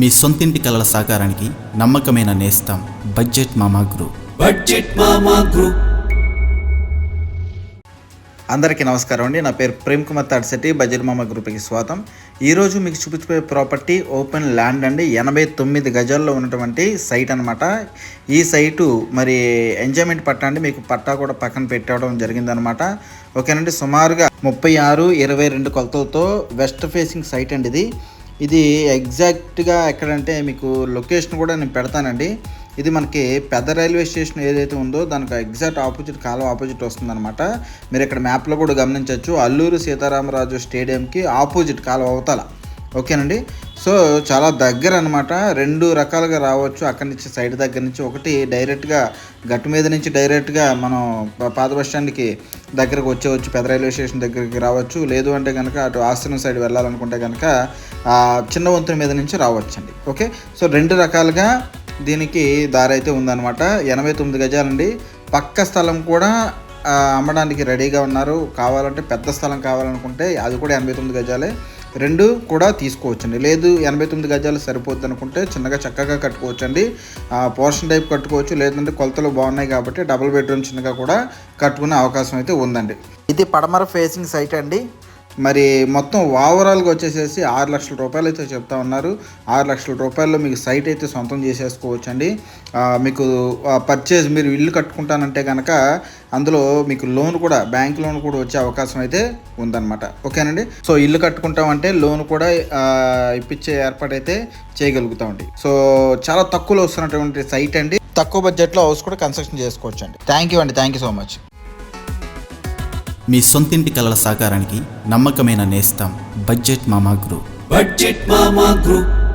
మీ సొంతింటి కలల సాకారానికి నమ్మకమైన నేస్తం budget Mama group. Budget Mama group. అందరికీ నమస్కారం అండి. నా పేరు ప్రేమ్ కుమార్ తాడిశెట్టి. బజర్ మామ గ్రూప్కి స్వాగతం. ఈరోజు మీకు చూపించబోయే ప్రాపర్టీ ఓపెన్ ల్యాండ్ అండి. ఎనభై తొమ్మిది గజాల్లో ఉన్నటువంటి సైట్ అనమాట ఈ సైటు మరి ఎంజాయ్మెంట్ పట్టా అండి. మీకు పట్టా కూడా పక్కన పెట్టడం జరిగిందనమాట ఓకేనండి. సుమారుగా ముప్పై ఆరు ఇరవై రెండు కొలతలతో వెస్ట్ ఫేసింగ్ సైట్ అండి ఇది. ఇది ఎగ్జాక్ట్గా ఎక్కడంటే మీకు లొకేషన్ కూడా నేను పెడతానండి. ఇది మనకి పెద్ద రైల్వే స్టేషన్ ఏదైతే ఉందో దానికి ఎగ్జాక్ట్ ఆపోజిట్ కాలం ఆపోజిట్ వస్తుందన్నమాట. మీరు ఇక్కడ మ్యాప్లో కూడా గమనించవచ్చు. అల్లూరు సీతారామరాజు స్టేడియంకి ఆపోజిట్ కాలం అవతల. ఓకేనండి. సో చాలా దగ్గర అనమాట రెండు రకాలుగా రావచ్చు. అక్కడి నుంచి సైడ్ దగ్గర నుంచి ఒకటి డైరెక్ట్గా గట్టు మీద నుంచి డైరెక్ట్గా మనం పాత బస్ స్టాండ్కి దగ్గరకు వచ్చేవచ్చు. పెద్ద రైల్వే స్టేషన్ దగ్గరికి రావచ్చు. లేదు అంటే కనుక అటు ఆశ్రమం సైడ్ వెళ్ళాలనుకుంటే కనుక చిన్న వంతుల మీద నుంచి రావచ్చండి. ఓకే? సో రెండు రకాలుగా దీనికి దారి అయితే ఉందన్నమాట ఎనభై తొమ్మిది గజాలండి. పక్క స్థలం కూడా అమ్మడానికి రెడీగా ఉన్నారు. కావాలంటే పెద్ద స్థలం కావాలనుకుంటే అది కూడా ఎనభై తొమ్మిది గజాలే. రెండు కూడా తీసుకోవచ్చండి. లేదు ఎనభై తొమ్మిది గజాలు సరిపోద్ది అనుకుంటే చిన్నగా చక్కగా కట్టుకోవచ్చండి. ఆ, పోర్షన్ టైప్ కట్టుకోవచ్చు. లేదంటే కొలతలు బాగున్నాయి కాబట్టి డబుల్ బెడ్రూమ్ చిన్నగా కూడా కట్టుకునే అవకాశం అయితే ఉందండి. ఇది పడమర ఫేసింగ్ సైట్ అండి. మరి మొత్తం ఓవరాల్గా వచ్చేసేసి ఆరు లక్షల రూపాయలు అయితే చెప్తా ఉన్నారు. ఆరు లక్షల రూపాయల్లో మీకు సైట్ అయితే సొంతం చేసేసుకోవచ్చు అండి మీకు పర్చేజ్ మీరు ఇల్లు కట్టుకుంటానంటే కనుక అందులో మీకు లోన్ కూడా బ్యాంక్ లోన్ కూడా వచ్చే అవకాశం అయితే ఉందన్నమాట. ఓకేనండి? సో ఇల్లు కట్టుకుంటామంటే లోన్ కూడా ఇప్పించే ఏర్పాటు అయితే చేయగలుగుతామండి. సో చాలా తక్కువలో వస్తున్నటువంటి సైట్ అండి. తక్కువ బడ్జెట్లో హౌస్ కూడా కన్స్ట్రక్షన్ చేసుకోవచ్చు అండి థ్యాంక్ యూ అండి. థ్యాంక్ యూ సో మచ్ మీ సొంతింటి కలల సాకారానికి నమ్మకమైన నేస్తాం budget Mama group. Budget Mama group.